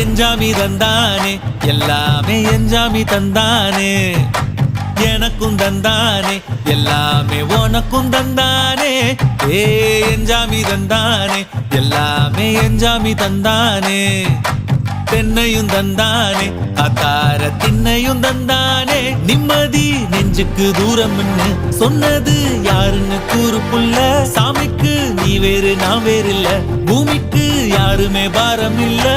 எஞ்சாமி தந்தானே எல்லாமே எஞ்சாமி தந்தானே. எனக்கும் தந்தானே எல்லாமே உனக்கும் தந்தானே. ஏ எஞ்சாமி தந்தானே எல்லாமே எஞ்சாமி தந்தானே. தென்னையும் தந்தானே அத்தார திண்ணையும் தந்தானே. நிம்மதி நெஞ்சுக்கு தூரம் சொன்னது யாருன்னு கூறு புள்ள சாமிக்கு நீ வேறு நான் வேறு இல்ல பூமிக்கு யாருமே பாரம் இல்லை